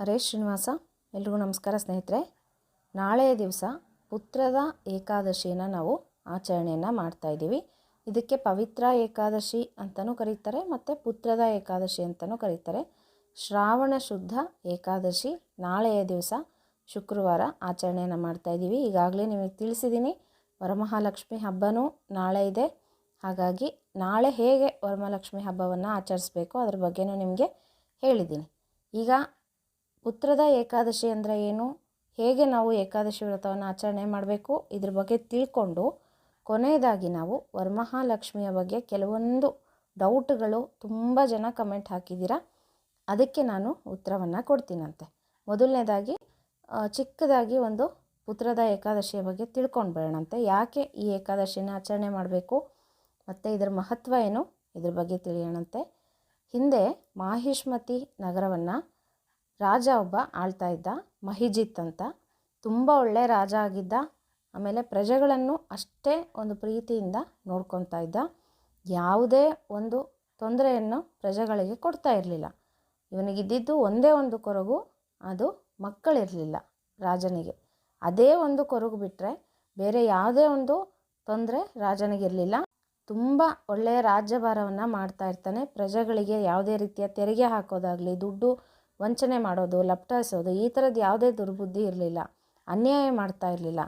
ಹರೇಶ್ ಶ್ರೀನಿವಾಸ, ಎಲ್ರಿಗೂ ನಮಸ್ಕಾರ ಸ್ನೇಹಿತರೆ. ನಾಳೆಯ ದಿವಸ ಪುತ್ರದ ಏಕಾದಶಿಯನ್ನು ನಾವು ಆಚರಣೆಯನ್ನು ಮಾಡ್ತಾ ಇದ್ದೀವಿ. ಇದಕ್ಕೆ ಪವಿತ್ರ ಏಕಾದಶಿ ಅಂತಲೂ ಕರೀತಾರೆ, ಮತ್ತು ಪುತ್ರದ ಏಕಾದಶಿ ಅಂತಲೂ ಕರೀತಾರೆ. ಶ್ರಾವಣ ಶುದ್ಧ ಏಕಾದಶಿ ನಾಳೆಯ ದಿವಸ ಶುಕ್ರವಾರ ಆಚರಣೆಯನ್ನು ಮಾಡ್ತಾ ಇದ್ದೀವಿ. ಈಗಾಗಲೇ ನಿಮಗೆ ತಿಳಿಸಿದ್ದೀನಿ, ವರಮಹಾಲಕ್ಷ್ಮಿ ಹಬ್ಬನೂ ನಾಳೆ ಇದೆ. ಹಾಗಾಗಿ ನಾಳೆ ಹೇಗೆ ವರಮಹಾಲಕ್ಷ್ಮಿ ಹಬ್ಬವನ್ನು ಆಚರಿಸಬೇಕು ಅದ್ರ ಬಗ್ಗೆನೂ ನಿಮಗೆ ಹೇಳಿದ್ದೀನಿ. ಈಗ ಪುತ್ರದ ಏಕಾದಶಿ ಅಂದರೆ ಏನು? ಹೇಗೆ ನಾವು ಏಕಾದಶಿ ವ್ರತವನ್ನು ಆಚರಣೆ ಮಾಡಬೇಕು? ಇದ್ರ ಬಗ್ಗೆ ತಿಳ್ಕೊಂಡು ಕೊನೆಯದಾಗಿ ನಾವು ವರಮಹಾಲಕ್ಷ್ಮಿಯ ಬಗ್ಗೆ ಕೆಲವೊಂದು ಡೌಟ್ಗಳು ತುಂಬ ಜನ ಕಮೆಂಟ್ ಹಾಕಿದ್ದೀರಾ? ಅದಕ್ಕೆ ನಾನು ಉತ್ತರವನ್ನು ಕೊಡ್ತೀನಂತೆ. ಮೊದಲನೇದಾಗಿ ಚಿಕ್ಕದಾಗಿ ಒಂದು ಪುತ್ರದ ಏಕಾದಶಿಯ ಬಗ್ಗೆ ತಿಳ್ಕೊಂಡು ಬರೋಣಂತೆ. ಯಾಕೆ ಈ ಏಕಾದಶಿನ ಆಚರಣೆ ಮಾಡಬೇಕು? ಮತ್ತು ಇದರ ಮಹತ್ವ ಏನು? ಇದ್ರ ಬಗ್ಗೆ ತಿಳಿಯೋಣಂತೆ. ಹಿಂದೆ ಮಾಹಿಷ್ಮತಿ ನಗರವನ್ನು ರಾಜ ಒಬ್ಬ ಆಳ್ತಾ ಇದ್ದ, ಮಹಿಜಿತ್ ಅಂತ. ತುಂಬ ಒಳ್ಳೆಯ ರಾಜ ಆಗಿದ್ದ. ಆಮೇಲೆ ಪ್ರಜೆಗಳನ್ನು ಅಷ್ಟೇ ಒಂದು ಪ್ರೀತಿಯಿಂದ ನೋಡ್ಕೊತಾ ಇದ್ದ. ಯಾವುದೇ ಒಂದು ತೊಂದರೆಯನ್ನು ಪ್ರಜೆಗಳಿಗೆ ಕೊಡ್ತಾ ಇರಲಿಲ್ಲ. ಇವನಿಗಿದ್ದಿದ್ದು ಒಂದೇ ಒಂದು ಕೊರಗು, ಅದು ಮಕ್ಕಳಿರಲಿಲ್ಲ ರಾಜನಿಗೆ. ಅದೇ ಒಂದು ಕೊರಗು ಬಿಟ್ಟರೆ ಬೇರೆ ಯಾವುದೇ ಒಂದು ತೊಂದರೆ ರಾಜನಿಗಿರಲಿಲ್ಲ. ತುಂಬ ಒಳ್ಳೆಯ ರಾಜ್ಯಭಾರವನ್ನು ಮಾಡ್ತಾ ಇರ್ತಾನೆ. ಪ್ರಜೆಗಳಿಗೆ ಯಾವುದೇ ರೀತಿಯ ತೆರಿಗೆ ಹಾಕೋದಾಗಲಿ, ದುಡ್ಡು ವಂಚನೆ ಮಾಡೋದು, ಲಪ್ಟಾಯಿಸೋದು, ಈ ಥರದ್ದು ಯಾವುದೇ ದುರ್ಬುದ್ಧಿ ಇರಲಿಲ್ಲ. ಅನ್ಯಾಯ ಮಾಡ್ತಾ ಇರಲಿಲ್ಲ.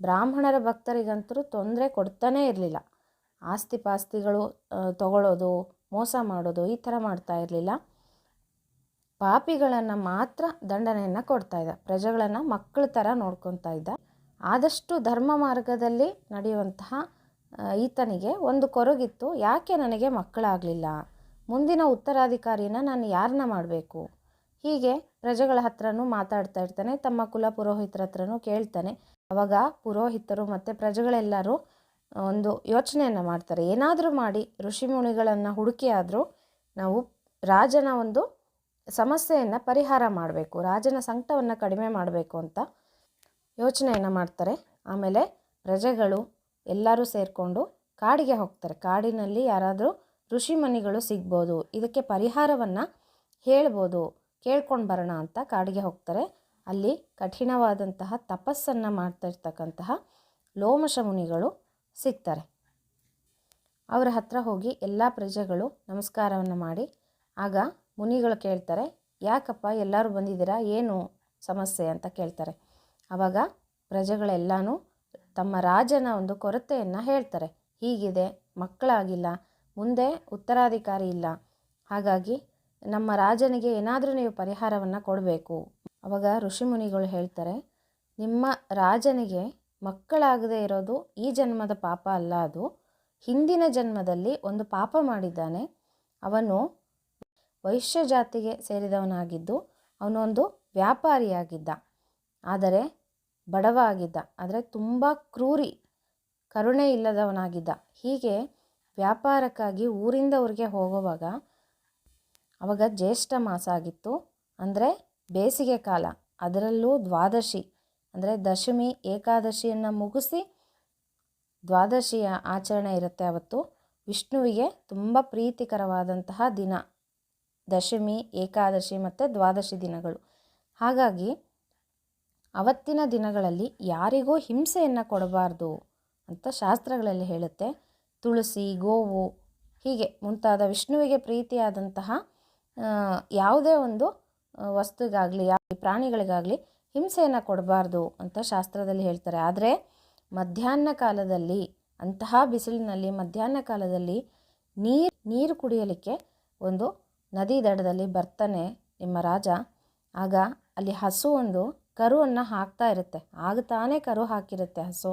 ಬ್ರಾಹ್ಮಣರ ಭಕ್ತರಿಗಂತರೂ ತೊಂದರೆ ಕೊಡ್ತಾನೇ ಇರಲಿಲ್ಲ. ಆಸ್ತಿ ಪಾಸ್ತಿಗಳು ತಗೊಳ್ಳೋದು ಮೋಸ ಮಾಡೋದು, ಈ ಥರ ಮಾಡ್ತಾ ಇರಲಿಲ್ಲ. ಪಾಪಿಗಳನ್ನು ಮಾತ್ರ ದಂಡನೆಯನ್ನು ಕೊಡ್ತಾ ಇದ್ದ. ಪ್ರಜೆಗಳನ್ನು ಮಕ್ಕಳ ಥರ ನೋಡ್ಕೊತಾ ಇದ್ದ. ಆದಷ್ಟು ಧರ್ಮ ಮಾರ್ಗದಲ್ಲಿ ನಡೆಯುವಂತಹ ಈತನಿಗೆ ಒಂದು ಕೊರಗಿತ್ತು. ಯಾಕೆ ನನಗೆ ಮಕ್ಕಳಾಗಲಿಲ್ಲ? ಮುಂದಿನ ಉತ್ತರಾಧಿಕಾರಿನ ನಾನು ಯಾರನ್ನ ಮಾಡಬೇಕು? ಹೀಗೆ ಪ್ರಜೆಗಳ ಹತ್ರನೂ ಮಾತಾಡ್ತಾ ಇರ್ತಾನೆ, ತಮ್ಮ ಕುಲ ಪುರೋಹಿತರ ಹತ್ರನೂ ಕೇಳ್ತಾನೆ. ಅವಾಗ ಪುರೋಹಿತರು ಮತ್ತು ಪ್ರಜೆಗಳೆಲ್ಲರೂ ಒಂದು ಯೋಚನೆಯನ್ನು ಮಾಡ್ತಾರೆ. ಏನಾದರೂ ಮಾಡಿ ಋಷಿಮುನಿಗಳನ್ನು ಹುಡುಕಿ ಆದರೂ ನಾವು ರಾಜನ ಒಂದು ಸಮಸ್ಯೆಯನ್ನು ಪರಿಹಾರ ಮಾಡಬೇಕು, ರಾಜನ ಸಂಕಟವನ್ನು ಕಡಿಮೆ ಮಾಡಬೇಕು ಅಂತ ಯೋಚನೆಯನ್ನು ಮಾಡ್ತಾರೆ. ಆಮೇಲೆ ಪ್ರಜೆಗಳು ಎಲ್ಲರೂ ಸೇರಿಕೊಂಡು ಕಾಡಿಗೆ ಹೋಗ್ತಾರೆ. ಕಾಡಿನಲ್ಲಿ ಯಾರಾದರೂ ಋಷಿಮುನಿಗಳು ಸಿಗ್ಬೋದು. ಇದಕ್ಕೆ ಪರಿಹಾರವನ್ನು ಹೇಳ್ಬೋದು. ಕೇಳ್ಕೊಂಡು ಬರೋಣ ಅಂತ ಕಾಡಿಗೆ ಹೋಗ್ತಾರೆ. ಅಲ್ಲಿ ಕಠಿಣವಾದಂತಹ ತಪಸ್ಸನ್ನು ಮಾಡ್ತಾ ಇರ್ತಕ್ಕಂತಹ ಲೋಮಶ ಮುನಿಗಳು ಸಿಗ್ತಾರೆ. ಅವರ ಹತ್ರ ಹೋಗಿ ಎಲ್ಲ ಪ್ರಜೆಗಳು ನಮಸ್ಕಾರವನ್ನು ಮಾಡಿ, ಆಗ ಮುನಿಗಳು ಕೇಳ್ತಾರೆ, ಯಾಕಪ್ಪ ಎಲ್ಲರೂ ಬಂದಿದ್ದೀರಾ? ಏನು ಸಮಸ್ಯೆ? ಅಂತ ಕೇಳ್ತಾರೆ. ಆವಾಗ ಪ್ರಜೆಗಳೆಲ್ಲನೂ ತಮ್ಮ ರಾಜನ ಒಂದು ಕೊರತೆಯನ್ನು ಹೇಳ್ತಾರೆ. ಹೀಗಿದೆ, ಮಕ್ಕಳಾಗಿಲ್ಲ, ಮುಂದೆ ಉತ್ತರಾಧಿಕಾರಿ ಇಲ್ಲ. ಹಾಗಾಗಿ ನಮ್ಮ ರಾಜನಿಗೆ ಏನಾದರೂ ನೀವು ಪರಿಹಾರವನ್ನು ಕೊಡಬೇಕು. ಅವಾಗ ಋಷಿಮುನಿಗಳು ಹೇಳ್ತಾರೆ, ನಿಮ್ಮ ರಾಜನಿಗೆ ಮಕ್ಕಳಾಗದೇ ಇರೋದು ಈ ಜನ್ಮದ ಪಾಪ ಅಲ್ಲ ಅದು. ಹಿಂದಿನ ಜನ್ಮದಲ್ಲಿ ಒಂದು ಪಾಪ ಮಾಡಿದ್ದಾನೆ. ಅವನು ವೈಶ್ಯ ಜಾತಿಗೆ ಸೇರಿದವನಾಗಿದ್ದು ಅವನೊಂದು ವ್ಯಾಪಾರಿಯಾಗಿದ್ದ. ಆದರೆ ಬಡವ ಆಗಿದ್ದ. ಆದರೆ ತುಂಬ ಕ್ರೂರಿ, ಕರುಣೆ ಇಲ್ಲದವನಾಗಿದ್ದ. ಹೀಗೆ ವ್ಯಾಪಾರಕ್ಕಾಗಿ ಊರಿಂದ ಊರಿಗೆ ಹೋಗುವಾಗ ಅವಾಗ ಜ್ಯೇಷ್ಠ ಮಾಸ ಆಗಿತ್ತು. ಅಂದರೆ ಬೇಸಿಗೆ ಕಾಲ, ಅದರಲ್ಲೂ ದ್ವಾದಶಿ. ಅಂದರೆ ದಶಮಿ, ಏಕಾದಶಿಯನ್ನು ಮುಗಿಸಿ ದ್ವಾದಶಿಯ ಆಚರಣೆ ಇರುತ್ತೆ ಅವತ್ತು. ವಿಷ್ಣುವಿಗೆ ತುಂಬ ಪ್ರೀತಿಕರವಾದಂತಹ ದಿನ. ದಶಮಿ, ಏಕಾದಶಿ ಮತ್ತು ದ್ವಾದಶಿ ದಿನಗಳು. ಹಾಗಾಗಿ ಅವತ್ತಿನ ದಿನಗಳಲ್ಲಿ ಯಾರಿಗೂ ಹಿಂಸೆಯನ್ನು ಕೊಡಬಾರ್ದು ಅಂತ ಶಾಸ್ತ್ರಗಳಲ್ಲಿ ಹೇಳುತ್ತೆ. ತುಳಸಿ, ಗೋವು ಹೀಗೆ ಮುಂತಾದ ವಿಷ್ಣುವಿಗೆ ಪ್ರೀತಿಯಾದಂತಹ ಯಾವುದೇ ಒಂದು ವಸ್ತುಗಾಗಲಿ ಯಾವ ಪ್ರಾಣಿಗಳಿಗಾಗಲಿ ಹಿಂಸೆಯನ್ನು ಕೊಡಬಾರ್ದು ಅಂತ ಶಾಸ್ತ್ರದಲ್ಲಿ ಹೇಳ್ತಾರೆ. ಆದರೆ ಮಧ್ಯಾಹ್ನ ಕಾಲದಲ್ಲಿ, ಅಂತಹ ಬಿಸಿಲಿನಲ್ಲಿ ಮಧ್ಯಾಹ್ನ ಕಾಲದಲ್ಲಿ ನೀರು ನೀರು ಕುಡಿಯಲಿಕ್ಕೆ ಒಂದು ನದಿ ದಡದಲ್ಲಿ ಬರ್ತಾನೆ ನಿಮ್ಮ ರಾಜ. ಆಗ ಅಲ್ಲಿ ಹಸು ಒಂದು ಕರುವನ್ನು ಹಾಕ್ತಾ ಇರುತ್ತೆ. ಆಗ ತಾನೇ ಕರು ಹಾಕಿರುತ್ತೆ ಹಸು.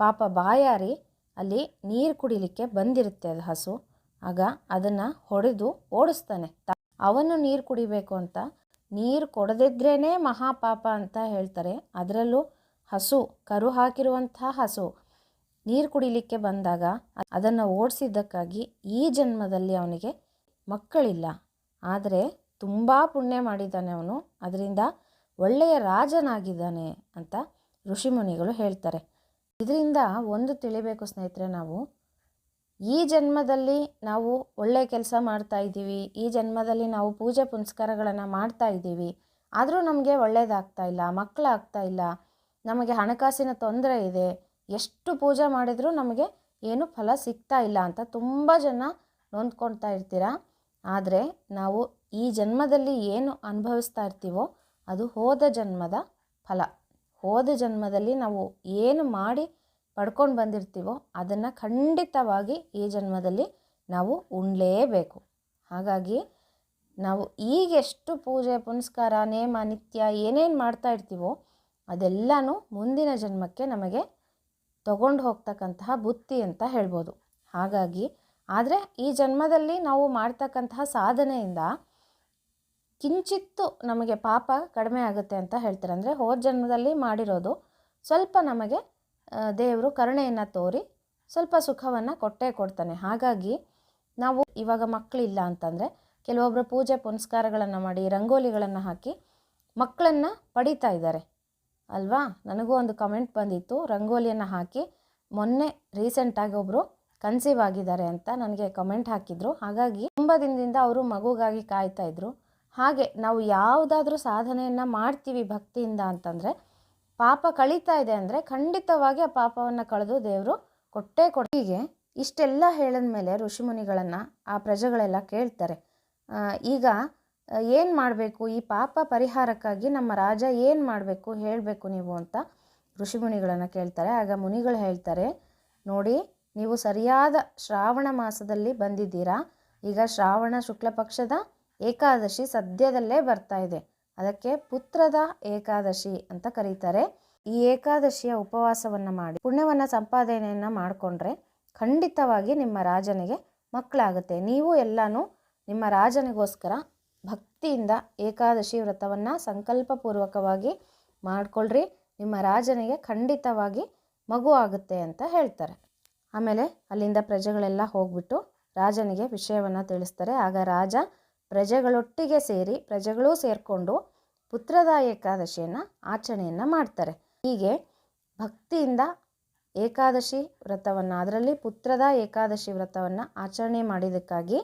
ಪಾಪ ಬಾಯಾರಿ ಅಲ್ಲಿ ನೀರು ಕುಡಿಲಿಕ್ಕೆ ಬಂದಿರುತ್ತೆ ಅದು ಹಸು. ಆಗ ಅದನ್ನು ಹೊಡೆದು ಓಡಿಸ್ತಾನೆ. ಅವನು ನೀರು ಕುಡಿಬೇಕು ಅಂತ. ನೀರು ಕೊಡದಿದ್ರೇ ಮಹಾಪಾಪ ಅಂತ ಹೇಳ್ತಾರೆ. ಅದರಲ್ಲೂ ಹಸು, ಕರು ಹಾಕಿರುವಂತಹ ಹಸು. ನೀರು ಕುಡಿಲಿಕ್ಕೆ ಬಂದಾಗ ಅದನ್ನು ಓಡಿಸಿದ್ದಕ್ಕಾಗಿ ಈ ಜನ್ಮದಲ್ಲಿ ಅವನಿಗೆ ಮಕ್ಕಳಿಲ್ಲ. ಆದರೆ ತುಂಬ ಪುಣ್ಯ ಮಾಡಿದ್ದಾನೆ ಅವನು. ಅದರಿಂದ ಒಳ್ಳೆಯ ರಾಜನಾಗಿದ್ದಾನೆ ಅಂತ ಋಷಿಮುನಿಗಳು ಹೇಳ್ತಾರೆ. ಇದರಿಂದ ಒಂದು ತಿಳಿಬೇಕು ಸ್ನೇಹಿತರೆ ನಾವು. ಈ ಜನ್ಮದಲ್ಲಿ ನಾವು ಒಳ್ಳೆಯ ಕೆಲಸ ಮಾಡ್ತಾ ಇದ್ದೀವಿ, ಈ ಜನ್ಮದಲ್ಲಿ ನಾವು ಪೂಜೆ ಪುನಸ್ಕಾರಗಳನ್ನು ಮಾಡ್ತಾ ಇದ್ದೀವಿ. ಆದರೂ ನಮಗೆ ಒಳ್ಳೇದಾಗ್ತಾ ಇಲ್ಲ ಮಕ್ಕಳಾಗ್ತಾ ಇಲ್ಲ, ನಮಗೆ ಹಣಕಾಸಿನ ತೊಂದರೆ ಇದೆ, ಎಷ್ಟು ಪೂಜೆ ಮಾಡಿದರೂ ನಮಗೆ ಏನು ಫಲ ಸಿಗ್ತಾ ಇಲ್ಲ ಅಂತ ತುಂಬ ಜನ ನೊಂದ್ಕೊಳ್ತಾ ಇರ್ತೀರ? ಆದರೆ ನಾವು ಈ ಜನ್ಮದಲ್ಲಿ ಏನು ಅನುಭವಿಸ್ತಾ ಇರ್ತೀವೋ ಅದು ಹೋದ ಜನ್ಮದ ಫಲ. ಹೋದ ಜನ್ಮದಲ್ಲಿ ನಾವು ಏನು ಮಾಡಿ ಪಡ್ಕೊಂಡು ಬಂದಿರ್ತೀವೋ ಅದನ್ನು ಖಂಡಿತವಾಗಿ ಈ ಜನ್ಮದಲ್ಲಿ ನಾವು ಉಣ್ಲೇಬೇಕು. ಹಾಗಾಗಿ ನಾವು ಈಗ ಎಷ್ಟು ಪೂಜೆ, ಪುನಸ್ಕಾರ, ನೇಮ, ನಿತ್ಯ ಏನೇನು ಮಾಡ್ತಾ ಇರ್ತೀವೋ ಅದೆಲ್ಲನೂ ಮುಂದಿನ ಜನ್ಮಕ್ಕೆ ನಮಗೆ ತಗೊಂಡು ಹೋಗ್ತಕ್ಕಂತಹ ಬುತ್ತಿ ಅಂತ ಹೇಳ್ಬೋದು. ಹಾಗಾಗಿ ಆದರೆ ಈ ಜನ್ಮದಲ್ಲಿ ನಾವು ಮಾಡ್ತಕ್ಕಂತಹ ಸಾಧನೆಯಿಂದ ಕಿಂಚಿತ್ತು ನಮಗೆ ಪಾಪ ಕಡಿಮೆ ಆಗುತ್ತೆ ಅಂತ ಹೇಳ್ತಾರೆ. ಅಂದರೆ ಹೋದ ಜನ್ಮದಲ್ಲಿ ಮಾಡಿರೋದು ಸ್ವಲ್ಪ ನಮಗೆ ದೇವರು ಕರುಣೆಯನ್ನು ತೋರಿ ಸ್ವಲ್ಪ ಸುಖವನ್ನು ಕೊಟ್ಟೇ ಕೊಡ್ತಾನೆ. ಹಾಗಾಗಿ ನಾವು ಇವಾಗ ಮಕ್ಕಳಿಲ್ಲ ಅಂತಂದರೆ ಕೆಲವೊಬ್ಬರು ಪೂಜೆ ಪುನಸ್ಕಾರಗಳನ್ನು ಮಾಡಿ ರಂಗೋಲಿಗಳನ್ನು ಹಾಕಿ ಮಕ್ಕಳನ್ನು ಪಡಿತಾ ಇದ್ದಾರೆ. ಅಲ್ವಾ? ನನಗೂ ಒಂದು ಕಮೆಂಟ್ ಬಂದಿತ್ತು. ರಂಗೋಲಿಯನ್ನು ಹಾಕಿ ಮೊನ್ನೆ ರೀಸೆಂಟಾಗಿ ಒಬ್ಬರು ಕನ್ಸೀವ್ ಆಗಿದ್ದಾರೆ ಅಂತ ನನಗೆ ಕಮೆಂಟ್ ಹಾಕಿದರು. ಹಾಗಾಗಿ ತುಂಬ ದಿನದಿಂದ ಅವರು ಮಗುಗಾಗಿ ಕಾಯ್ತಾ ಇದ್ರು. ಹಾಗೆ ನಾವು ಯಾವುದಾದ್ರೂ ಸಾಧನೆಯನ್ನು ಮಾಡ್ತೀವಿ ಭಕ್ತಿಯಿಂದ ಅಂತಂದರೆ ಪಾಪ ಕಳೀತಾ ಇದೆ ಅಂದರೆ ಖಂಡಿತವಾಗಿ ಆ ಪಾಪವನ್ನು ಕಳೆದು ದೇವರು ಕೊಟ್ಟೇ ಕೊಟ್ಟಿಗೆ ಇಷ್ಟೆಲ್ಲ ಹೇಳಿದ ಮೇಲೆ ಋಷಿಮುನಿಗಳನ್ನು ಆ ಪ್ರಜೆಗಳೆಲ್ಲ ಕೇಳ್ತಾರೆ. ಈಗ ಏನು ಮಾಡಬೇಕು? ಈ ಪಾಪ ಪರಿಹಾರಕ್ಕಾಗಿ ನಮ್ಮ ರಾಜ ಏನು ಮಾಡಬೇಕು? ಹೇಳಬೇಕು ನೀವು ಅಂತ ಋಷಿಮುನಿಗಳನ್ನು ಕೇಳ್ತಾರೆ. ಆಗ ಮುನಿಗಳು ಹೇಳ್ತಾರೆ, ನೋಡಿ, ನೀವು ಸರಿಯಾದ ಶ್ರಾವಣ ಮಾಸದಲ್ಲಿ ಬಂದಿದ್ದೀರಾ. ಈಗ ಶ್ರಾವಣ ಶುಕ್ಲ ಪಕ್ಷದ ಏಕಾದಶಿ ಸದ್ಯದಲ್ಲೇ ಬರ್ತಾ ಇದೆ. ಅದಕ್ಕೆ ಪುತ್ರದ ಏಕಾದಶಿ ಅಂತ ಕರೀತಾರೆ. ಈ ಏಕಾದಶಿಯ ಉಪವಾಸವನ್ನು ಮಾಡಿ ಪುಣ್ಯವನ್ನು ಸಂಪಾದನೆಯನ್ನು ಮಾಡಿಕೊಂಡ್ರೆ ಖಂಡಿತವಾಗಿ ನಿಮ್ಮ ರಾಜನಿಗೆ ಮಕ್ಕಳಾಗುತ್ತೆ. ನೀವು ಎಲ್ಲನೂ ನಿಮ್ಮ ರಾಜನಿಗೋಸ್ಕರ ಭಕ್ತಿಯಿಂದ ಏಕಾದಶಿ ವ್ರತವನ್ನು ಸಂಕಲ್ಪಪೂರ್ವಕವಾಗಿ ಮಾಡಿಕೊಳ್ಳ್ರಿ ನಿಮ್ಮ ರಾಜನಿಗೆ ಖಂಡಿತವಾಗಿ ಮಗು ಆಗುತ್ತೆ ಅಂತ ಹೇಳ್ತಾರೆ. ಆಮೇಲೆ ಅಲ್ಲಿಂದ ಪ್ರಜೆಗಳೆಲ್ಲ ಹೋಗ್ಬಿಟ್ಟು ರಾಜನಿಗೆ ವಿಷಯವನ್ನು ತಿಳಿಸ್ತಾರೆ. ಆಗ ರಾಜ ಪ್ರಜೆಗಳೊಟ್ಟಿಗೆ ಸೇರಿ ಪ್ರಜೆಗಳೂ ಸೇರಿಕೊಂಡು ಪುತ್ರದ ಏಕಾದಶಿಯನ್ನು ಆಚರಣೆಯನ್ನು ಮಾಡ್ತಾರೆ. ಹೀಗೆ ಭಕ್ತಿಯಿಂದ ಏಕಾದಶಿ ವ್ರತವನ್ನು, ಅದರಲ್ಲಿ ಪುತ್ರದ ಏಕಾದಶಿ ವ್ರತವನ್ನು ಆಚರಣೆ ಮಾಡಿದ್ದಕ್ಕಾಗಿ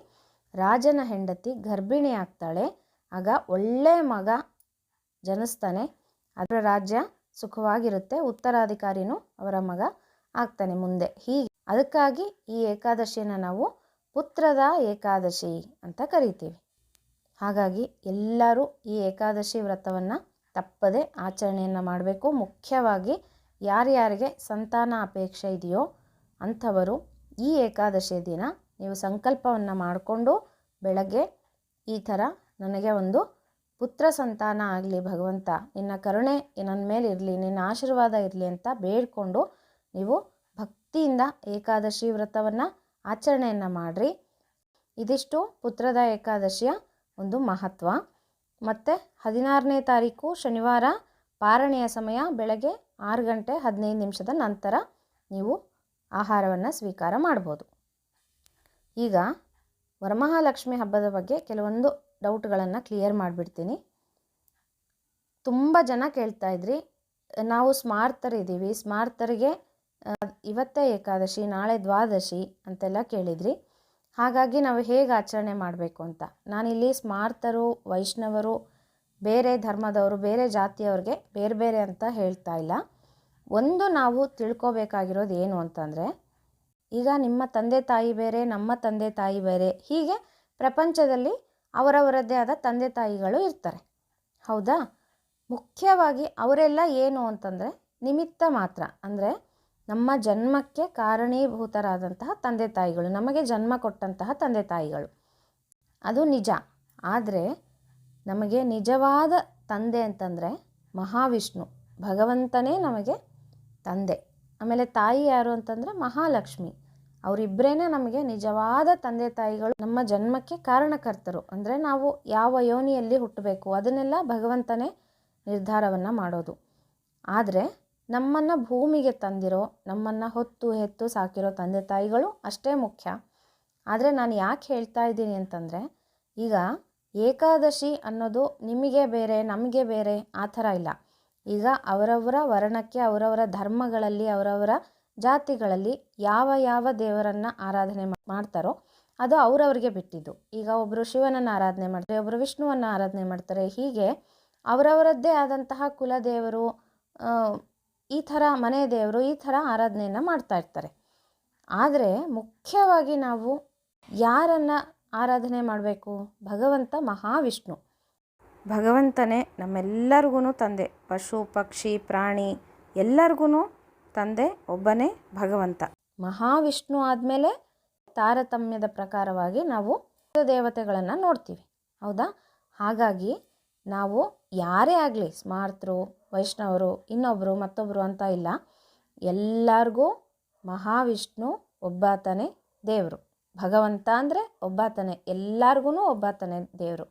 ರಾಜನ ಹೆಂಡತಿ ಗರ್ಭಿಣಿ ಆಗ್ತಾಳೆ. ಆಗ ಒಳ್ಳೆಯ ಮಗ ಜನಿಸ್ತಾನೆ. ಅದರ ರಾಜ್ಯ ಸುಖವಾಗಿರುತ್ತೆ. ಉತ್ತರಾಧಿಕಾರಿನೂ ಅವರ ಮಗ ಆಗ್ತಾನೆ ಮುಂದೆ. ಹೀಗೆ ಅದಕ್ಕಾಗಿ ಈ ಏಕಾದಶಿಯನ್ನು ನಾವು ಪುತ್ರದ ಏಕಾದಶಿ ಅಂತ ಕರಿತೀವಿ. ಹಾಗಾಗಿ ಎಲ್ಲರೂ ಈ ಏಕಾದಶಿ ವ್ರತವನ್ನು ತಪ್ಪದೆ ಆಚರಣೆಯನ್ನು ಮಾಡಬೇಕು. ಮುಖ್ಯವಾಗಿ ಯಾರ್ಯಾರಿಗೆ ಸಂತಾನ ಅಪೇಕ್ಷೆ ಇದೆಯೋ ಅಂಥವರು ಈ ಏಕಾದಶಿ ದಿನ ನೀವು ಸಂಕಲ್ಪವನ್ನು ಮಾಡಿಕೊಂಡು ಬೆಳಗ್ಗೆ ಈ ಥರ ನನಗೆ ಒಂದು ಪುತ್ರ ಸಂತಾನ ಆಗಲಿ ಭಗವಂತ, ನಿನ್ನ ಕರುಣೆ ನನ್ನ ಮೇಲೆ ಇರಲಿ, ನಿನ್ನ ಆಶೀರ್ವಾದ ಇರಲಿ ಅಂತ ಬೇಡಿಕೊಂಡು ನೀವು ಭಕ್ತಿಯಿಂದ ಏಕಾದಶಿ ವ್ರತವನ್ನು ಆಚರಣೆಯನ್ನು ಮಾಡಿರಿ. ಇದಿಷ್ಟು ಪುತ್ರದ ಏಕಾದಶಿಯ ಒಂದು ಮಹತ್ವ. ಮತ್ತು ಹದಿನಾರನೇ ತಾರೀಕು ಶನಿವಾರ ಪಾರಣೆಯ ಸಮಯ ಬೆಳಗ್ಗೆ ಆರು ಗಂಟೆ ಹದಿನೈದು ನಿಮಿಷದ ನಂತರ ನೀವು ಆಹಾರವನ್ನು ಸ್ವೀಕಾರ ಮಾಡ್ಬೋದು ಈಗ ವರಮಹಾಲಕ್ಷ್ಮಿ ಹಬ್ಬದ ಬಗ್ಗೆ ಕೆಲವೊಂದು ಡೌಟ್ಗಳನ್ನು ಕ್ಲಿಯರ್ ಮಾಡಿಬಿಡ್ತೀನಿ. ತುಂಬ ಜನ ಕೇಳ್ತಾ ಇದ್ರಿ, ನಾವು ಸ್ಮಾರ್ತರಿದ್ದೀವಿ ಸ್ಮಾರ್ತರಿಗೆ ಇವತ್ತೇ ಏಕಾದಶಿ, ನಾಳೆ ದ್ವಾದಶಿ ಅಂತೆಲ್ಲ ಕೇಳಿದ್ರಿ. ಹಾಗಾಗಿ ನಾವು ಹೇಗೆ ಆಚರಣೆ ಮಾಡಬೇಕು ಅಂತ. ನಾನಿಲ್ಲಿ ಸ್ಮಾರ್ತರು, ವೈಷ್ಣವರು, ಬೇರೆ ಧರ್ಮದವರು, ಬೇರೆ ಜಾತಿಯವ್ರಿಗೆ ಬೇರೆ ಬೇರೆ ಅಂತ ಹೇಳ್ತಾ ಇಲ್ಲ. ಒಂದು ನಾವು ತಿಳ್ಕೊಬೇಕಾಗಿರೋದು ಏನು ಅಂತಂದರೆ, ಈಗ ನಿಮ್ಮ ತಂದೆ ತಾಯಿ ಬೇರೆ, ನಮ್ಮ ತಂದೆ ತಾಯಿ ಬೇರೆ, ಹೀಗೆ ಪ್ರಪಂಚದಲ್ಲಿ ಅವರವರದ್ದೇ ಆದ ತಂದೆ ತಾಯಿಗಳು ಇರ್ತಾರೆ. ಹೌದಾ? ಮುಖ್ಯವಾಗಿ ಅವರೆಲ್ಲ ಏನು ಅಂತಂದರೆ ನಿಮಿತ್ತ ಮಾತ್ರ. ಅಂದರೆ ನಮ್ಮ ಜನ್ಮಕ್ಕೆ ಕಾರಣೀಭೂತರಾದಂತಹ ತಂದೆ ತಾಯಿಗಳು, ನಮಗೆ ಜನ್ಮ ಕೊಟ್ಟಂತಹ ತಂದೆ ತಾಯಿಗಳು. ಅದು ನಿಜ. ಆದರೆ ನಮಗೆ ನಿಜವಾದ ತಂದೆ ಅಂತಂದರೆ ಮಹಾವಿಷ್ಣು. ಭಗವಂತನೇ ನಮಗೆ ತಂದೆ. ಆಮೇಲೆ ತಾಯಿ ಯಾರು ಅಂತಂದರೆ ಮಹಾಲಕ್ಷ್ಮಿ. ಅವರಿಬ್ಬರೇ ನಮಗೆ ನಿಜವಾದ ತಂದೆ ತಾಯಿಗಳು. ನಮ್ಮ ಜನ್ಮಕ್ಕೆ ಕಾರಣಕರ್ತರು. ಅಂದರೆ ನಾವು ಯಾವ ಯೋನಿಯಲ್ಲಿ ಹುಟ್ಟಬೇಕು, ಅದನ್ನೆಲ್ಲ ಭಗವಂತನೇ ನಿರ್ಧಾರವನ್ನು ಮಾಡೋದು. ಆದರೆ ನಮ್ಮನ್ನು ಭೂಮಿಗೆ ತಂದಿರೋ, ನಮ್ಮನ್ನು ಹೊತ್ತು ಹೆತ್ತು ಸಾಕಿರೋ ತಂದೆ ತಾಯಿಗಳು ಅಷ್ಟೇ ಮುಖ್ಯ. ಆದರೆ ನಾನು ಯಾಕೆ ಹೇಳ್ತಾ ಇದ್ದೀನಿ ಅಂತಂದರೆ, ಈಗ ಏಕಾದಶಿ ಅನ್ನೋದು ನಿಮಗೆ ಬೇರೆ, ನಮಗೆ ಬೇರೆ, ಆ ಥರ ಇಲ್ಲ. ಈಗ ಅವರವರ ವರ್ಣಕ್ಕೆ, ಅವರವರ ಧರ್ಮಗಳಲ್ಲಿ, ಅವರವರ ಜಾತಿಗಳಲ್ಲಿ ಯಾವ ಯಾವ ದೇವರನ್ನು ಆರಾಧನೆ ಮಾಡ್ತಾರೋ ಅದು ಅವರವರಿಗೆ ಬಿಟ್ಟಿದ್ದು. ಈಗ ಒಬ್ಬರು ಶಿವನನ್ನು ಆರಾಧನೆ ಮಾಡ್ತಾರೆ ಒಬ್ಬರು ವಿಷ್ಣುವನ್ನು ಆರಾಧನೆ ಮಾಡ್ತಾರೆ. ಹೀಗೆ ಅವರವರದ್ದೇ ಆದಂತಹ ಕುಲದೇವರು ಈ ಥರ ಮನೆ ದೇವರು ಈ ಥರ ಆರಾಧನೆಯನ್ನು ಮಾಡ್ತಾ ಇರ್ತಾರೆ. ಆದರೆ ಮುಖ್ಯವಾಗಿ ನಾವು ಯಾರನ್ನು ಆರಾಧನೆ ಮಾಡಬೇಕು? ಭಗವಂತ ಮಹಾವಿಷ್ಣು. ಭಗವಂತನೇ ನಮ್ಮೆಲ್ಲರಿಗೂ ತಂದೆ. ಪಶು ಪಕ್ಷಿ ಪ್ರಾಣಿ ಎಲ್ಲರಿಗೂ ತಂದೆ ಒಬ್ಬನೇ ಭಗವಂತ. ಮಹಾವಿಷ್ಣು ಆದಮೇಲೆ ತಾರತಮ್ಯದ ಪ್ರಕಾರವಾಗಿ ನಾವು ದೇವತೆಗಳನ್ನು ನೋಡ್ತೀವಿ. ಹೌದಾ? ಹಾಗಾಗಿ ನಾವು ಯಾರೇ ಆಗಲಿ ಸ್ಮಾರ್ತರು ವೈಷ್ಣವರು ಇನ್ನೊಬ್ಬರು ಮತ್ತೊಬ್ಬರು ಅಂತ ಇಲ್ಲ. ಎಲ್ಲರಿಗೂ ಮಹಾವಿಷ್ಣು ಒಬ್ಬಾತನೇ ದೇವರು. ಭಗವಂತ ಅಂದರೆ ಒಬ್ಬಾತನೇ ಎಲ್ಲರಿಗೂ ಒಬ್ಬಾತನೇ ದೇವರು.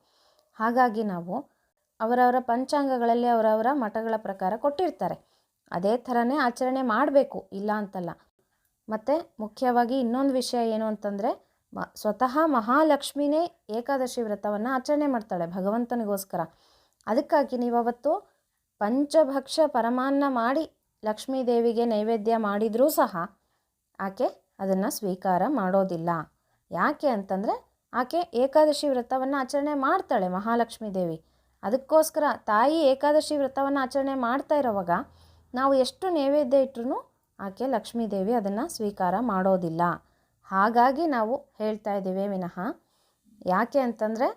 ಹಾಗಾಗಿ ನಾವು ಅವರವರ ಪಂಚಾಂಗಗಳಲ್ಲಿ ಅವರವರ ಮಠಗಳ ಪ್ರಕಾರ ಕೊಟ್ಟಿರ್ತಾರೆ. ಅದೇ ಥರನೇ ಆಚರಣೆ ಮಾಡಬೇಕು, ಇಲ್ಲ ಅಂತಲ್ಲ. ಮತ್ತು ಮುಖ್ಯವಾಗಿ ಇನ್ನೊಂದು ವಿಷಯ ಏನು ಅಂತಂದರೆ, ಮ, ಸ್ವತಃ ಮಹಾಲಕ್ಷ್ಮಿನೇ ಏಕಾದಶಿ ವ್ರತವನ್ನು ಆಚರಣೆ ಮಾಡ್ತಾಳೆ ಭಗವಂತನಿಗೋಸ್ಕರ. ಅದಕ್ಕಾಗಿ ನೀವು ಅವತ್ತು ಪಂಚಭಕ್ಷ ಪರಮಾನ್ನ ಮಾಡಿ ಲಕ್ಷ್ಮೀದೇವಿಗೆ ನೈವೇದ್ಯ ಮಾಡಿದರೂ ಸಹ ಆಕೆ ಅದನ್ನು ಸ್ವೀಕಾರ ಮಾಡೋದಿಲ್ಲ. ಯಾಕೆ ಅಂತಂದರೆ ಆಕೆ ಏಕಾದಶಿ ವ್ರತವನ್ನು ಆಚರಣೆ ಮಾಡ್ತಾಳೆ ಮಹಾಲಕ್ಷ್ಮೀ ದೇವಿ ಅದಕ್ಕೋಸ್ಕರ ತಾಯಿ ಏಕಾದಶಿ ವ್ರತವನ್ನು ಆಚರಣೆ ಮಾಡ್ತಾ ಇರೋವಾಗ ನಾವು ಎಷ್ಟು ನೈವೇದ್ಯ ಇಟ್ಟರೂ ಆಕೆ ಲಕ್ಷ್ಮೀ ದೇವಿ ಅದನ್ನು ಸ್ವೀಕಾರ ಮಾಡೋದಿಲ್ಲ. ಹಾಗಾಗಿ ನಾವು ಹೇಳ್ತಾ ಇದ್ದೀವಿ ವಿನಃ ಯಾಕೆ ಅಂತಂದರೆ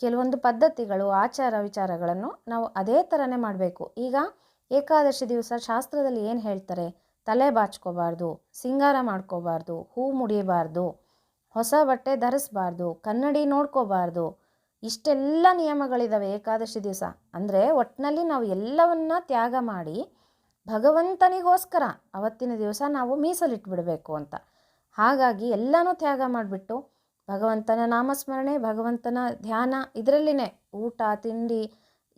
ಕೆಲವೊಂದು ಪದ್ಧತಿಗಳು, ಆಚಾರ ವಿಚಾರಗಳನ್ನು ನಾವು ಅದೇ ಥರನೇ ಮಾಡಬೇಕು. ಈಗ ಏಕಾದಶಿ ದಿವಸ ಶಾಸ್ತ್ರದಲ್ಲಿ ಏನು ಹೇಳ್ತಾರೆ? ತಲೆ ಬಾಚ್ಕೋಬಾರ್ದು, ಸಿಂಗಾರ ಮಾಡ್ಕೋಬಾರ್ದು, ಹೂ ಮುಡಿಬಾರ್ದು, ಹೊಸ ಬಟ್ಟೆ ಧರಿಸ್ಬಾರ್ದು, ಕನ್ನಡಿ ನೋಡ್ಕೋಬಾರ್ದು, ಇಷ್ಟೆಲ್ಲ ನಿಯಮಗಳಿದ್ದಾವೆ ಏಕಾದಶಿ ದಿವಸ. ಅಂದರೆ ಒಟ್ಟಿನಲ್ಲಿ ನಾವು ಎಲ್ಲವನ್ನ ತ್ಯಾಗ ಮಾಡಿ ಭಗವಂತನಿಗೋಸ್ಕರ ಅವತ್ತಿನ ದಿವಸ ನಾವು ಮೀಸಲಿಟ್ಬಿಡಬೇಕು ಅಂತ. ಹಾಗಾಗಿ ಎಲ್ಲನೂ ತ್ಯಾಗ ಮಾಡಿಬಿಟ್ಟು ಭಗವಂತನ ನಾಮಸ್ಮರಣೆ, ಭಗವಂತನ ಧ್ಯಾನ ಇದರಲ್ಲಿನೇ ಊಟ, ತಿಂಡಿ,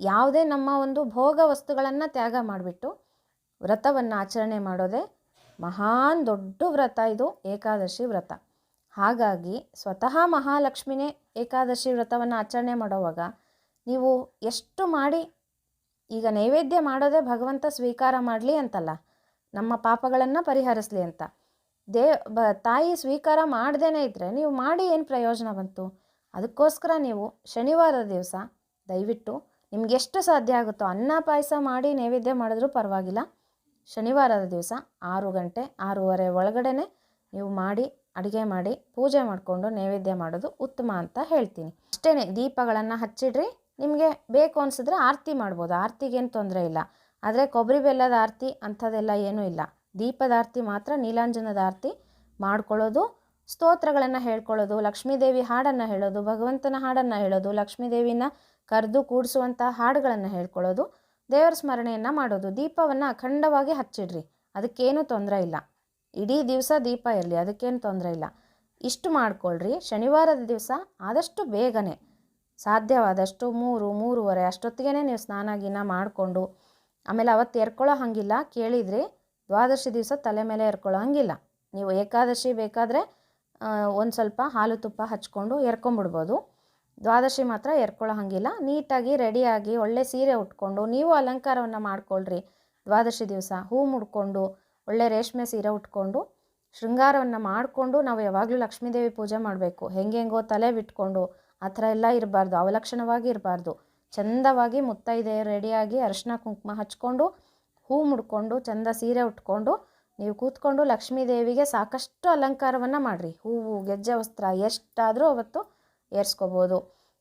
ಯಾವುದೇ ನಮ್ಮ ಒಂದು ಭೋಗ ವಸ್ತುಗಳನ್ನು ತ್ಯಾಗ ಮಾಡಿಬಿಟ್ಟು ವ್ರತವನ್ನು ಆಚರಣೆ ಮಾಡೋದೇ ಮಹಾನ್ ದೊಡ್ಡ ವ್ರತ ಇದು, ಏಕಾದಶಿ ವ್ರತ. ಹಾಗಾಗಿ ಸ್ವತಃ ಮಹಾಲಕ್ಷ್ಮಿನೇ ಏಕಾದಶಿ ವ್ರತವನ್ನು ಆಚರಣೆ ಮಾಡುವಾಗ ನೀವು ಎಷ್ಟು ಮಾಡಿ ಈಗ ನೈವೇದ್ಯ ಮಾಡೋದೇ ಭಗವಂತ ಸ್ವೀಕಾರ ಮಾಡಲಿ ಅಂತಲ್ಲ, ನಮ್ಮ ಪಾಪಗಳನ್ನು ಪರಿಹರಿಸಲಿ ಅಂತ. ದೇ, ಬ, ತಾಯಿ ಸ್ವೀಕಾರ ಮಾಡ್ದೇ ಇದ್ದರೆ ನೀವು ಮಾಡಿ ಏನು ಪ್ರಯೋಜನ ಬಂತು? ಅದಕ್ಕೋಸ್ಕರ ನೀವು ಶನಿವಾರದ ದಿವಸ ದಯವಿಟ್ಟು ನಿಮ್ಗೆ ಎಷ್ಟು ಸಾಧ್ಯ ಆಗುತ್ತೋ ಅನ್ನ ಪಾಯಸ ಮಾಡಿ ನೈವೇದ್ಯ ಮಾಡಿದ್ರೂ ಪರವಾಗಿಲ್ಲ. ಶನಿವಾರದ ದಿವಸ ಆರು ಗಂಟೆ, ಆರೂವರೆ ಒಳಗಡೆನೆ ನೀವು ಮಾಡಿ, ಅಡುಗೆ ಮಾಡಿ, ಪೂಜೆ ಮಾಡಿಕೊಂಡು ನೈವೇದ್ಯ ಮಾಡೋದು ಉತ್ತಮ ಅಂತ ಹೇಳ್ತೀನಿ. ಅಷ್ಟೇ ದೀಪಗಳನ್ನು ಹಚ್ಚಿಡ್ರಿ, ನಿಮಗೆ ಬೇಕು ಅನಿಸಿದ್ರೆ ಆರತಿ ಮಾಡ್ಬೋದು. ಆರತಿಗೇನು ತೊಂದರೆ ಇಲ್ಲ. ಆದರೆ ಕೊಬ್ಬರಿ ಬೆಲ್ಲದ ಆರತಿ ಅಂಥದ್ದೆಲ್ಲ ಏನೂ ಇಲ್ಲ. ದೀಪದ ಆರತಿ ಮಾತ್ರ ನೀಲಾಂಜನದ ಆರತಿ ಮಾಡ್ಕೊಳ್ಳೋದು, ಸ್ತೋತ್ರಗಳನ್ನು ಹೇಳ್ಕೊಳ್ಳೋದು, ಲಕ್ಷ್ಮೀದೇವಿ ಹಾಡನ್ನು ಹೇಳೋದು, ಭಗವಂತನ ಹಾಡನ್ನು ಹೇಳೋದು, ಲಕ್ಷ್ಮೀದೇವಿನ ಕರೆದು ಕೂಡಿಸುವಂಥ ಹಾಡುಗಳನ್ನು ಹೇಳ್ಕೊಳ್ಳೋದು, ದೇವರ ಸ್ಮರಣೆಯನ್ನು ಮಾಡೋದು, ದೀಪವನ್ನು ಅಖಂಡವಾಗಿ ಹಚ್ಚಿಡ್ರಿ, ಅದಕ್ಕೇನು ತೊಂದರೆ ಇಲ್ಲ. ಇಡೀ ದಿವಸ ದೀಪ ಇರಲಿ, ಅದಕ್ಕೇನು ತೊಂದರೆ ಇಲ್ಲ. ಇಷ್ಟು ಮಾಡ್ಕೊಳ್ರಿ, ಶನಿವಾರದ ದಿವಸ ಆದಷ್ಟು ಬೇಗನೆ, ಸಾಧ್ಯವಾದಷ್ಟು ಮೂರು, ಮೂರುವರೆ ಅಷ್ಟೊತ್ತಿಗೆ ನೀವು ಸ್ನಾನ ಗೀನ ಮಾಡಿಕೊಂಡು, ಆಮೇಲೆ ಅವತ್ತು ಎರ್ಕೊಳ್ಳೋ ಹಾಗಿಲ್ಲ, ಕೇಳಿದ್ರಿ ದ್ವಾದಶಿ ದಿವಸ ತಲೆ ಮೇಲೆ ಎರ್ಕೊಳ್ಳೋ ಹಂಗಿಲ್ಲ ನೀವು ಏಕಾದಶಿ ಬೇಕಾದರೆ ಒಂದು ಸ್ವಲ್ಪ ಹಾಲು ತುಪ್ಪ ಹಚ್ಕೊಂಡು ಎರ್ಕೊಂಬಿಡ್ಬೋದು. ದ್ವಾದಶಿ ಮಾತ್ರ ಎರ್ಕೊಳ್ಳೋ ಹಾಗಿಲ್ಲ ನೀಟಾಗಿ ರೆಡಿಯಾಗಿ ಒಳ್ಳೆ ಸೀರೆ ಉಟ್ಕೊಂಡು, ನೀವು ಅಲಂಕಾರವನ್ನು ಮಾಡ್ಕೊಳ್ರಿ. ದ್ವಾದಶಿ ದಿವಸ ಹೂ ಮುಡ್ಕೊಂಡು, ಒಳ್ಳೆ ರೇಷ್ಮೆ ಸೀರೆ ಉಟ್ಕೊಂಡು, ಶೃಂಗಾರವನ್ನು ಮಾಡಿಕೊಂಡು ನಾವು ಯಾವಾಗಲೂ ಲಕ್ಷ್ಮೀದೇವಿ ಪೂಜೆ ಮಾಡಬೇಕು. ಹೆಂಗೆಂಗೋ ತಲೆ ಬಿಟ್ಕೊಂಡು, ಆ ಥರ ಎಲ್ಲ ಇರಬಾರ್ದು, ಅವಲಕ್ಷಣವಾಗಿ ಇರಬಾರ್ದು. ಚಂದವಾಗಿ ಮುತ್ತೈದೆ ರೆಡಿಯಾಗಿ ಅರಿಶಿನ, ಕುಂಕುಮ ಹಚ್ಕೊಂಡು ಹೂ ಮುಡ್ಕೊಂಡು, ಚಂದ ಸೀರೆ ಉಟ್ಕೊಂಡು, ನೀವು ಕೂತ್ಕೊಂಡು ಲಕ್ಷ್ಮೀ ದೇವಿಗೆ ಸಾಕಷ್ಟು ಅಲಂಕಾರವನ್ನು ಮಾಡಿರಿ. ಹೂವು, ಗೆಜ್ಜೆ ವಸ್ತ್ರ ಎಷ್ಟಾದರೂ ಅವತ್ತು ಏರ್ಸ್ಕೋಬೋದು.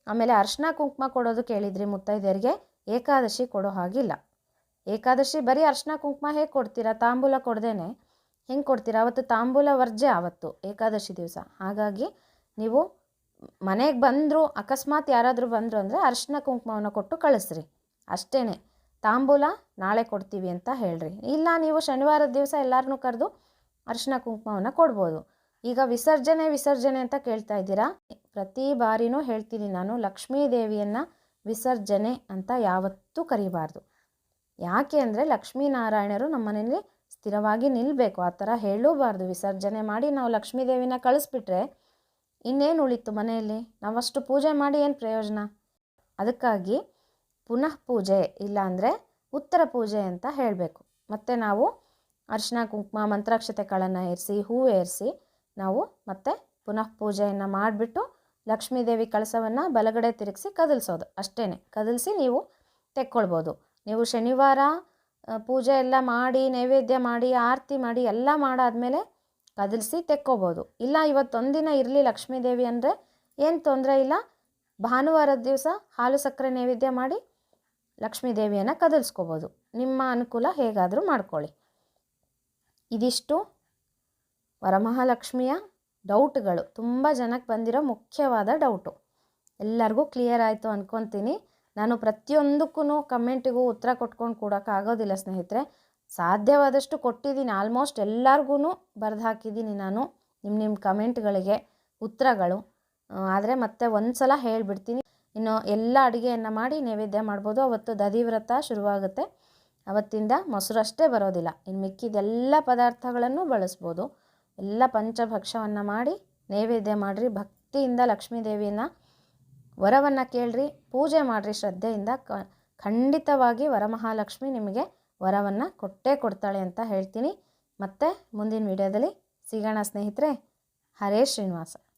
ಆಮೇಲೆ ಅರ್ಶಿನ ಕುಂಕುಮ ಕೊಡೋದು ಕೇಳಿದ್ರಿ ಮುತ್ತೈದೆಯರಿಗೆ, ಏಕಾದಶಿ ಕೊಡೋ ಹಾಗಿಲ್ಲ. ಏಕಾದಶಿ ಬರೀ ಅರ್ಶಿನ ಕುಂಕುಮ ಹೇಗೆ ಕೊಡ್ತೀರಾ? ತಾಂಬೂಲ ಕೊಡ್ದೇನೆ ಹೆಂಗೆ ಕೊಡ್ತೀರಾ? ಅವತ್ತು ತಾಂಬೂಲ ವರ್ಜೆ ಆವತ್ತು, ಏಕಾದಶಿ ದಿವಸ. ಹಾಗಾಗಿ ನೀವು ಮನೆಗೆ ಬಂದರೂ, ಅಕಸ್ಮಾತ್ ಯಾರಾದರೂ ಬಂದರು ಅಂದರೆ ಅರ್ಶಿನ ಕುಂಕುಮವನ್ನು ಕೊಟ್ಟು ಕಳಿಸ್ರಿ. ಅಷ್ಟೇ ತಾಂಬೂಲ ನಾಳೆ ಕೊಡ್ತೀವಿ ಅಂತ ಹೇಳ್ರಿ. ಇಲ್ಲ, ನೀವು ಶನಿವಾರದ ದಿವಸ ಎಲ್ಲರನ್ನೂ ಕರೆದು ಅರಿಶಿನ ಕುಂಕುಮವನ್ನು ಕೊಡ್ಬೋದು. ಈಗ ವಿಸರ್ಜನೆ ವಿಸರ್ಜನೆ ಅಂತ ಕೇಳ್ತಾ ಇದ್ದೀರಾ? ಪ್ರತಿ ಬಾರಿನೂ ಹೇಳ್ತೀನಿ ನಾನು ಲಕ್ಷ್ಮೀ ದೇವಿಯನ್ನು ವಿಸರ್ಜನೆ ಅಂತ ಯಾವತ್ತೂ ಕರಿಬಾರ್ದು. ಯಾಕೆ ಅಂದರೆ ಲಕ್ಷ್ಮೀನಾರಾಯಣರು ಮನೆಯಲ್ಲಿ ಸ್ಥಿರವಾಗಿ ನಿಲ್ಲಬೇಕು ಆ ಥರ ಹೇಳೂಬಾರ್ದು. ವಿಸರ್ಜನೆ ಮಾಡಿ ನಾವು ಲಕ್ಷ್ಮೀ ದೇವಿನ ಕಳಿಸ್ಬಿಟ್ರೆ ಇನ್ನೇನು ಉಳಿತು ಮನೆಯಲ್ಲಿ? ನಾವಷ್ಟು ಪೂಜೆ ಮಾಡಿ ಏನು ಪ್ರಯೋಜನ? ಅದಕ್ಕಾಗಿ ಪುನಃ ಪೂಜೆ ಇಲ್ಲಾಂದರೆ ಉತ್ತರ ಪೂಜೆ ಅಂತ ಹೇಳಬೇಕು. ಮತ್ತು ನಾವು ಅರಿಶಿನ ಕುಂಕುಮ ಮಂತ್ರಾಕ್ಷತೆಗಳನ್ನು ಏರಿಸಿ, ಹೂವು ಏರಿಸಿ ನಾವು ಮತ್ತೆ ಪುನಃ ಪೂಜೆಯನ್ನು ಮಾಡಿಬಿಟ್ಟು ಲಕ್ಷ್ಮೀದೇವಿ ಕಳಸವನ್ನು ಬಲಗಡೆ ತಿರುಗಿಸಿ ಕದಲ್ಸೋದು. ಅಷ್ಟೇ ಕದಲಿಸಿ ನೀವು ತೆಕ್ಕೊಳ್ಬೋದು. ನೀವು ಶನಿವಾರ ಪೂಜೆ ಎಲ್ಲ ಮಾಡಿ, ನೈವೇದ್ಯ ಮಾಡಿ, ಆರತಿ ಮಾಡಿ ಎಲ್ಲ ಮಾಡಾದಮೇಲೆ ಕದಲಿಸಿ ತೆಕ್ಕೋಬೋದು ಇಲ್ಲ, ಇವತ್ತೊಂದಿನ ಇರಲಿ ಲಕ್ಷ್ಮೀದೇವಿ ಅಂದರೆ ಏನು ತೊಂದರೆ ಇಲ್ಲ. ಭಾನುವಾರದ ದಿವಸ ಹಾಲು ಸಕ್ಕರೆ ನೈವೇದ್ಯ ಮಾಡಿ ಲಕ್ಷ್ಮೀ ದೇವಿಯನ್ನು ಕದಲಿಸ್ಕೋಬೋದು. ನಿಮ್ಮ ಅನುಕೂಲ ಹೇಗಾದರೂ ಮಾಡ್ಕೊಳ್ಳಿ. ಇದಿಷ್ಟು ವರಮಹಾಲಕ್ಷ್ಮಿಯ ಡೌಟ್ಗಳು. ತುಂಬ ಜನಕ್ಕೆ ಬಂದಿರೋ ಮುಖ್ಯವಾದ ಡೌಟು. ಎಲ್ಲರಿಗೂ ಕ್ಲಿಯರ್ ಆಯಿತು ಅಂದ್ಕೊತೀನಿ ನಾನು ಪ್ರತಿಯೊಂದಕ್ಕೂ ಕಮೆಂಟಿಗೂ ಉತ್ತರ ಕೊಟ್ಕೊಂಡು ಕೊಡೋಕ್ಕಾಗೋದಿಲ್ಲ ಸ್ನೇಹಿತರೆ. ಸಾಧ್ಯವಾದಷ್ಟು ಕೊಟ್ಟಿದ್ದೀನಿ. ಆಲ್ಮೋಸ್ಟ್ ಎಲ್ಲರಿಗೂ ಬರೆದು ಹಾಕಿದ್ದೀನಿ ನಾನು. ನಿಮ್ಮ ನಿಮ್ಮ ಕಮೆಂಟ್ಗಳಿಗೆ ಉತ್ತರಗಳು. ಆದರೆ ಮತ್ತೆ ಒಂದು ಸಲ ಹೇಳಿಬಿಡ್ತೀನಿ. ಇನ್ನು ಎಲ್ಲ ಅಡುಗೆಯನ್ನು ಮಾಡಿ ನೈವೇದ್ಯ ಮಾಡ್ಬೋದು. ಅವತ್ತು ದಧಿವ್ರತ ಶುರುವಾಗುತ್ತೆ. ಅವತ್ತಿಂದ ಮೊಸರು ಅಷ್ಟೇ ಬರೋದಿಲ್ಲ. ಇನ್ನು ಮಿಕ್ಕಿದೆಲ್ಲ ಪದಾರ್ಥಗಳನ್ನು ಬಳಸ್ಬೋದು. ಎಲ್ಲ ಪಂಚಭಕ್ಷವನ್ನು ಮಾಡಿ ನೈವೇದ್ಯ ಮಾಡಿರಿ. ಭಕ್ತಿಯಿಂದ ಲಕ್ಷ್ಮೀ ದೇವಿಯನ್ನು ವರವನ್ನು ಕೇಳ್ರಿ. ಪೂಜೆ ಮಾಡಿರಿ ಶ್ರದ್ಧೆಯಿಂದ. ಕ, ಖಂಡಿತವಾಗಿ ವರಮಹಾಲಕ್ಷ್ಮಿ ನಿಮಗೆ ವರವನ್ನು ಕೊಟ್ಟೇ ಕೊಡ್ತಾಳೆ ಅಂತ ಹೇಳ್ತೀನಿ. ಮತ್ತೆ ಮುಂದಿನ ವಿಡಿಯೋದಲ್ಲಿ ಸಿಗೋಣ ಸ್ನೇಹಿತರೆ. ಹರೇ ಶ್ರೀನಿವಾಸ.